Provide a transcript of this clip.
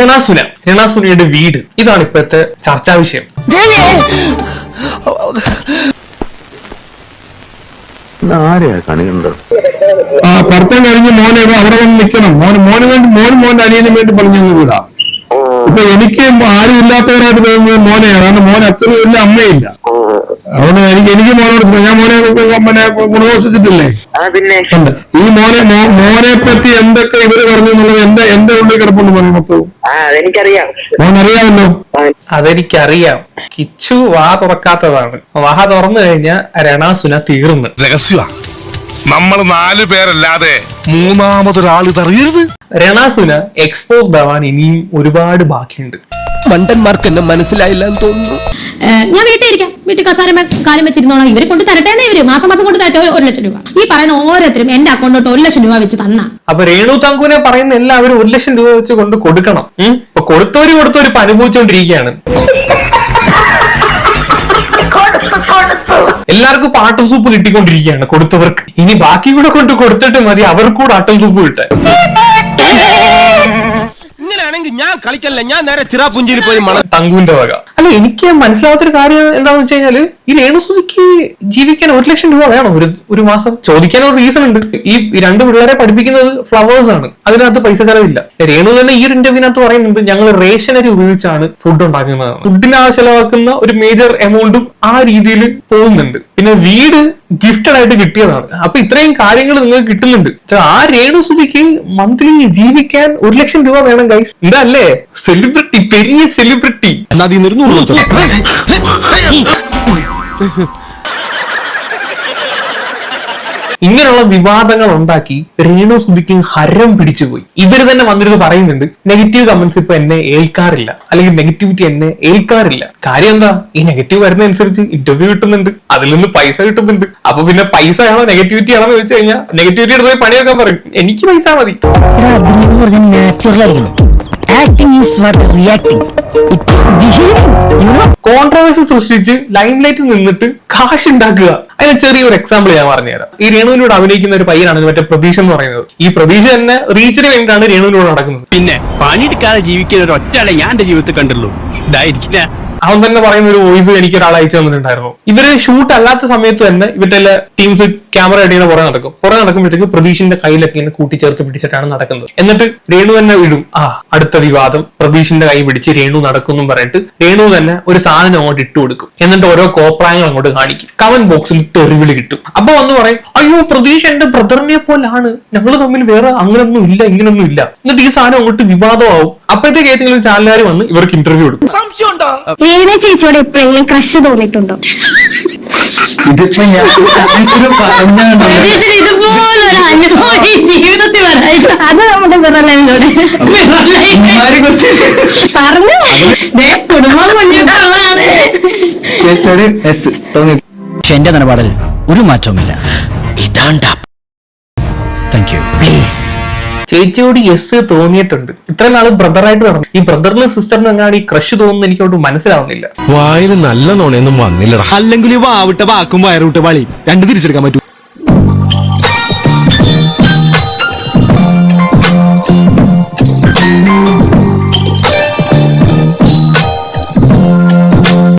രണാസുന. രണാസുനയുടെ വീട്. ഇതാണ് ഇപ്പോഴത്തെ ചർച്ചാ വിഷയം. ആ പഠിത്തം കഴിഞ്ഞ് മോനെ അവിടെ വന്ന് നിൽക്കണം. മോൻ മോന് വേണ്ടി മോൻ മോന്റെ അനിയനും വേണ്ടി പറഞ്ഞു കൂടാ ഇപ്പൊ എനിക്ക് ആരും ഇല്ലാത്തവരായിട്ട് തോന്നുന്നത് മോനെയാണ് കാരണം മോൻ അച്ഛനും ഇല്ല അമ്മയില്ല. അതുകൊണ്ട് എനിക്ക് എനിക്ക് മോനോട് ഞാൻ മോനെ ഗുണഘോഷിച്ചിട്ടില്ലേ പിന്നെ ഉണ്ട്. ഈ മോനെ മോനെ പറ്റി എന്തൊക്കെ ഇവർ പറഞ്ഞു എന്നുള്ളത് എന്റെ എന്റെ ഉള്ളിൽ കിടപ്പുണ്ട് മോനെ മൊത്തവും മോനറിയാമല്ലോ? അതെനിക്കറിയാം. കിച്ചു വാ തുറക്കാത്തതാണ്. വാ തുറന്നു കഴിഞ്ഞാൽ രണാസുന തീർന്ന്. രഹസ്യ നമ്മൾ നാല് പേരല്ലാതെ മൂന്നാമതൊരാൾ ഇതറിയരുത് രണാസുന എക്സ്പോസ്ഡ് ആവാൻ ഇനിയും ഒരുപാട് ബാക്കിയുണ്ട്. മണ്ടന്മാർക്ക് എന്നെ മനസ്സിലായില്ല എന്ന് തോന്നുന്നു. ഞാൻ വീട്ടിൽ ഇരിക്കാം. വീട്ടിൽ കസാരമ കാലം വെച്ചിരുന്നോളാം. ഇവരെ കൊണ്ട് തരട്ടെ എന്നേ ഇവർ മാസം മാസം കൊണ്ട് തരട്ടെ. ഒരു- ലക്ഷം രൂപ. ഈ പറയുന്ന ഓരോരുത്തരും എന്റെ അക്കൗണ്ടോട്ട് ഒരു ലക്ഷം രൂപ വെച്ച് തന്ന. അപ്പൊ രേണു തങ്കുനെ പറയുന്ന എല്ലാവരും ഒരു ലക്ഷം രൂപ വെച്ച് കൊണ്ട് കൊടുക്കണം? ഇപ്പൊ കൊടുത്തോര് കൊടുത്തോര് ഇപ്പൊ അനുഭവിച്ചുകൊണ്ടിരിക്കുകയാണ് എല്ലാവർക്കും ഇപ്പൊ ആട്ടം സൂപ്പ് കിട്ടിക്കൊണ്ടിരിക്കുകയാണ് കൊടുത്തവർക്ക്. ഇനി ബാക്കി കൂടെ കൊണ്ട് കൊടുത്തിട്ട് മതി. അവർക്കൂടെ ആട്ടം സൂപ്പ് കിട്ടാൻ. ഞാൻ കളിക്കല്ല? ഞാൻ നേരെ ചിറാപുഞ്ചിയിൽ പോയി മണ തങ്കുവിന്റെ വക. അല്ല എനിക്ക് മനസ്സിലാവാത്തൊരു കാര്യം എന്താന്ന് വെച്ച് കഴിഞ്ഞാൽ ഈ രേണുസുതിക്ക് ജീവിക്കാൻ ഒരു ലക്ഷം രൂപ വേണം. ഒരു ഒരു മാസം ചോദിക്കാൻ ഒരു റീസൺ ഉണ്ട്. ഈ രണ്ട് പിള്ളേരെ പഠിപ്പിക്കുന്നത് ഫ്ലവേഴ്സ് ആണ്. അതിനകത്ത് പൈസ ചെലവില്ല. രേണു തന്നെ ഈ ഒരു ഇന്റർവ്യൂവിനകത്ത് പറയുന്നുണ്ട് ഞങ്ങൾ റേഷനരി ഉപയോഗിച്ചാണ് ഫുഡ് ഉണ്ടാക്കുന്നത് ഫുഡിന് ചെലവാക്കുന്ന ഒരു മേജർ എമൗണ്ടും ആ രീതിയിൽ പോകുന്നുണ്ട്. പിന്നെ വീട് ഗിഫ്റ്റഡ് ആയിട്ട് കിട്ടിയതാണ്. അപ്പൊ ഇത്രയും കാര്യങ്ങൾ നിങ്ങൾക്ക് കിട്ടുന്നുണ്ട്. ആ രേണു സുധിക്ക് മന്ത്ലി ജീവിക്കാൻ ഒരു ലക്ഷം രൂപ വേണം ഗൈസ് ഇതല്ലേ? സെലിബ്രിറ്റി പെരിയ സെലിബ്രിറ്റി എന്നാ അതിൽ നിന്ന് ഇങ്ങനെയുള്ള വിവാദങ്ങൾ ഉണ്ടാക്കി രേണു സുധിക്ക് ഹരം പിടിച്ചുപോയി. ഇവർ തന്നെ വന്നിരുന്ന് പറയുന്നുണ്ട് നെഗറ്റീവ് കമന്റ്സ് ഇപ്പൊ എന്നെ ഏൽക്കാറില്ല. അല്ലെങ്കിൽ നെഗറ്റിവിറ്റി എന്നെ ഏൽക്കാറില്ല. കാര്യം എന്താ? ഈ നെഗറ്റീവ് വരുന്ന അനുസരിച്ച് ഇന്റർവ്യൂ കിട്ടുന്നുണ്ട് അതിൽ നിന്ന് പൈസ കിട്ടുന്നുണ്ട്. അപ്പൊ പിന്നെ പൈസ ആണോ നെഗറ്റിവിറ്റി ആണോ എന്ന് വെച്ച് കഴിഞ്ഞാൽ നെഗറ്റിവിറ്റി എടുത്ത് പണിയൊക്കെ പറയും. എനിക്ക് പൈസ മതി. Acting is what reacting it is behaving you know controversy സൃഷ്ടിച്ച് ലൈം ലൈറ്റിൽ നിന്നിട്ട് കാശ് ഉണ്ടാക്കുക അതിന് ചെറിയൊരു എക്സാമ്പിൾ ഞാൻ പറഞ്ഞുതരാം. ഈ രേണുവിനോട് അഭിനയിക്കുന്ന ഒരു പയ്യനാണ് മറ്റേ പ്രതീക്ഷ എന്ന് പറയുന്നത്. ഈ പ്രതീക്ഷ തന്നെ റീച്ചിന് വേണ്ടിയിട്ടാണ് രേണുവിനോട് നടക്കുന്നത്. പിന്നെ പണിയെടുക്കാതെ ജീവിക്കുന്ന ഒരു ഒറ്റയാളെ ഞാൻ എന്റെ ജീവിതത്തിൽ കണ്ടുള്ളൂ ഇതായിരിക്കില്ല. അവൻ തന്നെ പറയുന്ന ഒരു വോയിസ് എനിക്ക് ഒരാൾ അയച്ചു തന്നിട്ടുണ്ടായിരുന്നു. ഇവർ ഷൂട്ട് അല്ലാത്ത സമയത്ത് തന്നെ ഇവരുടെ ടീംസ് ക്യാമറ ഇങ്ങനെ പുറകെ നടക്കും. പുറകെ നടക്കുമ്പോഴത്തേക്ക് പ്രതീഷിന്റെ കയ്യിലൊക്കെ ഇങ്ങനെ കൂട്ടിച്ചേർത്ത് പിടിച്ചിട്ടാണ് നടക്കുന്നത്. എന്നിട്ട് രേണു തന്നെ ഇടും. ആ അടുത്ത വിവാദം. പ്രതീഷിന്റെ കൈ പിടിച്ച് രേണു നടക്കുന്നു പറഞ്ഞിട്ട് രേണു തന്നെ ഒരു സാധനം അങ്ങോട്ട് ഇട്ട് കൊടുക്കും. എന്നിട്ട് ഓരോ കോപ്രായങ്ങൾ അങ്ങോട്ട് കാണിക്കും. കമന്റ് ബോക്സിൽ തെറിവിളി കിട്ടും. അപ്പൊ വന്ന് പറയും അയ്യോ പ്രതീഷ് എന്റെ ബ്രദറിനെ പോലാണ്. ഞങ്ങൾ തമ്മിൽ വേറെ അങ്ങനൊന്നും ഇല്ല ഇങ്ങനൊന്നും ഇല്ല. എന്നിട്ട് ഈ സാധനം അങ്ങോട്ട് വിവാദമാവും. അപ്പോഴത്തേക്ക് ഏതെങ്കിലും ചാനലുകാർ വന്ന് ഇവർക്ക് ഇന്റർവ്യൂ കൊടുക്കും രേണു ചേച്ചിയോട് എപ്പോഴെങ്കിലും ക്രഷ് തോന്നിയിട്ടുണ്ടോ? ഇതിപ്പോ ഞാൻ ഇതുപോലൊരു അനുഭവം ഈ ജീവിതത്തിൽ വരായില്ല അത് നമ്മുടെ പറഞ്ഞു. ദേ, കുടുംബം എന്റെ നിലപാടിൽ ഒരു മാറ്റവുമില്ല. ഇതാണ്ടാ താങ്ക് യു പ്ലീസ് ചേച്ചിയോട് യെസ് തോന്നിയിട്ടുണ്ട്. ഇത്ര നാൾ ബ്രദറായിട്ട് നടന്നു. ഈ ബ്രദറിനും സിസ്റ്ററിനും എങ്ങാണ്ട് ഈ ക്രഷ് തോന്നുന്നു എനിക്ക് മനസ്സിലാവുന്നില്ല. വായിൽ നല്ല നോണയൊന്നും വന്നില്ല അല്ലെങ്കിൽ വാവിട്ട വാക്കും വയറുവിട്ട വളി രണ്ട് തിരിച്ചെടുക്കാൻ പറ്റൂ.